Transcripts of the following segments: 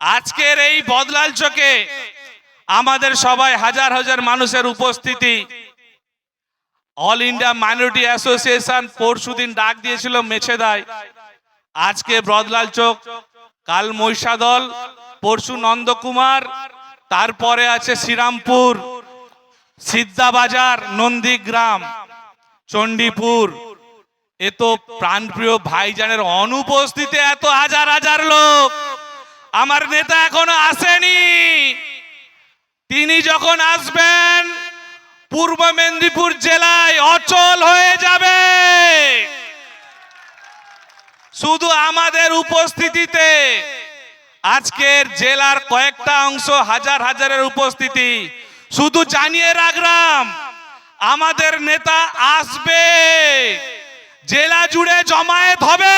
আজকের এই বদলাল চোখে আমাদের সবাই হাজার হাজার মানুষের উপস্থিতি। অল ইন্ডিয়া মাইনরিটি অ্যাসোসিয়েশন পরশুদিন ডাক দিয়েছিল মেছেদায়। আজকে বদলাল চোখ, কাল মহিষাদল, পরশু নন্দকুমার, তারপরে আছে শ্রীরামপুর সিদ্ধাবাজার নন্দীগ্রাম, চণ্ডীপুর। এ তো প্রাণপ্রিয় ভাইজানের অনুপস্থিতি, এত হাজার হাজার লোক। আমার নেতা এখনও আসেনি। তিনি যখন আসবেন, পূর্ব মেদিনীপুর জেলায় অচল হয়ে যাবে। শুধু আমাদের উপস্থিতিতে, আজকের জেলার কয়েকটা অংশ হাজার হাজারের উপস্থিতি। শুধু জানিয়ে রাখলাম, আমাদের নেতা আসবে। জেলা জুড়ে জমায়েত হবে।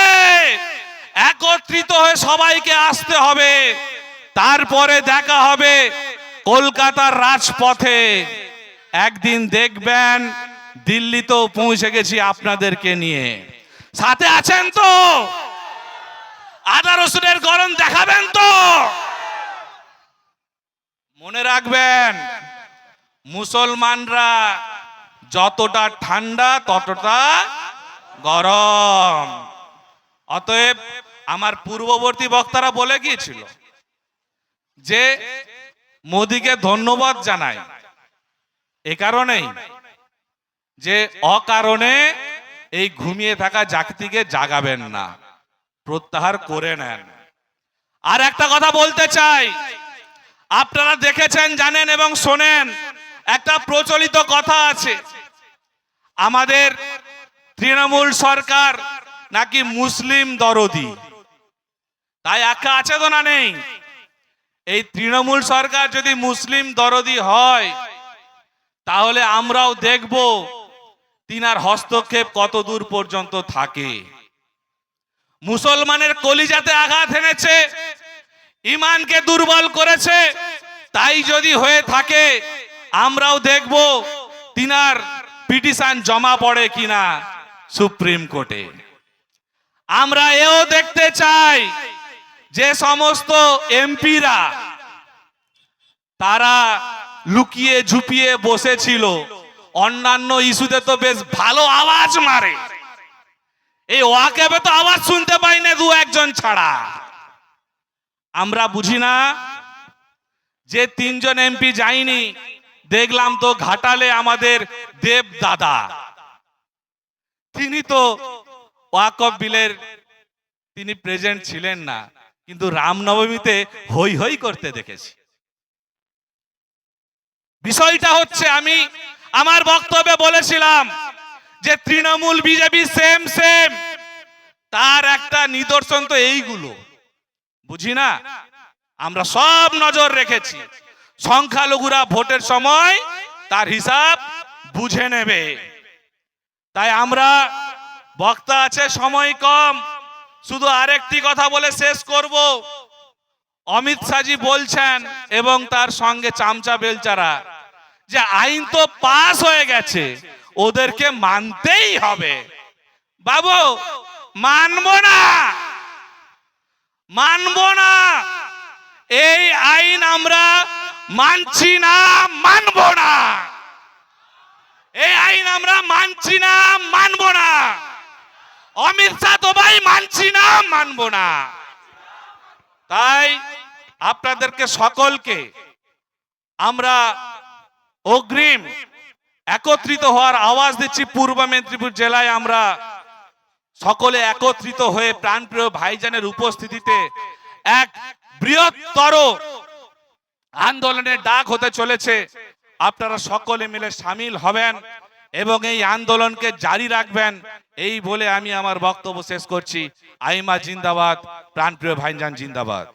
একত্রিত হয়ে সবাইকে আসতে হবে। তারপরে দেখা হবে কলকাতার রাজপথে। একদিন দেখবেন দিল্লিতেও পৌঁছে গেছি আপনাদেরকে নিয়ে। সাথে আছেন তো? আদা রসুনের গরম দেখাবেন তো? মনে রাখবেন, মুসলমানরা যতটা ঠান্ডা ততটা গরম। অতএব আমার পূর্ববর্তী বক্তারা বলে গিয়েছিল যে মোদিকে ধন্যবাদ জানাই। এ কারণেই যে অকারণে এই ঘুমিয়ে থাকা জাতিকে জাগাবেন না, প্রত্যাহার করে নেন। আর একটা কথা বলতে চাই, আপনারা দেখেছেন, জানেন এবং শোনেন, একটা প্রচলিত কথা আছে। আমাদের তৃণমূল সরকার নাকি মুসলিম দরদি? তাই একা আছে তো না নেই? এই তৃণমূল সরকার যদি মুসলিম দরদি হয়, তাহলে আমরাও দেখব তিনার হস্তক্ষেপ কত দূর পর্যন্ত থাকে। মুসলমানের কলিজাতে আঘাত এনেছে ইমানকে দুর্বল করেছে, তাই যদি হয়ে থাকে, আমরাও দেখব তিনার পিটিশন জমা পড়ে কিনা সুপ্রিম কোর্টে। আমরা এও দেখতে চাই যে সমস্ত এমপিরা তারা লুকিয়ে ঝুপিয়ে বসেছিল। অন্যান্য ইস্যুতে তো বেশ ভালো আওয়াজ মারে। এই ওয়াকেবে তো আওয়াজ শুনতে পাই না দু একজন ছাড়া। আমরা বুঝি না যে তিনজন এমপি যায়নি, দেখলাম তো ঘাটালে আমাদের দেব দাদা। তিনি তো ওয়াকফ বিলের তিনি প্রেজেন্ট ছিলেন না, কিন্তু রামনবমীতে হই হই করতে দেখেছি। বিষয়টা হচ্ছে আমি আমার বক্তব্যে বলেছিলাম যে তৃণমূল বিজেপি সেম সেম তার একটা নিদর্শন তো এইগুলো। বুঝি না? আমরা সব নজর রেখেছি। সংখ্যালঘুরা ভোটের সময় তার হিসাব বুঝে নেবে। তাই আমরা বক্তা আছে, সময় কম। শুধু আরেকটি কথা বলে শেষ করব। অমিত শাহজি বলছেন এবং তার সঙ্গে চামচা বেলচারা যে আইন তো পাস হয়ে গেছে, ওদেরকে মানতেই হবে। বাবু, মানব না। মানব না। এই আইন আমরা মানছি না, মানব না। এই আইন আমরা মানছি না অমিত শাহ তো ভাই মানছি না, মানব না। তাই আপনাদেরকে সকলকে আমরা অগ্রিম একত্রিত হওয়ার আওয়াজ দিচ্ছি। পূর্ব মেদিনীপুর জেলায় আমরা সকলে একত্রিত হয়ে প্রাণপ্রিয় ভাইজানের উপস্থিতিতে এক বৃহত্তর আন্দোলনের ডাক হতে চলেছে। আপনারা সকলে মিলে সামিল হবেন এবং এই আন্দোলনকে জারি রাখবেন। এই বলে আমি আমার বক্তব্য শেষ করছি। আইমা জিন্দাবাদ প্রাণপ্রিয় ভাইজান জিন্দাবাদ।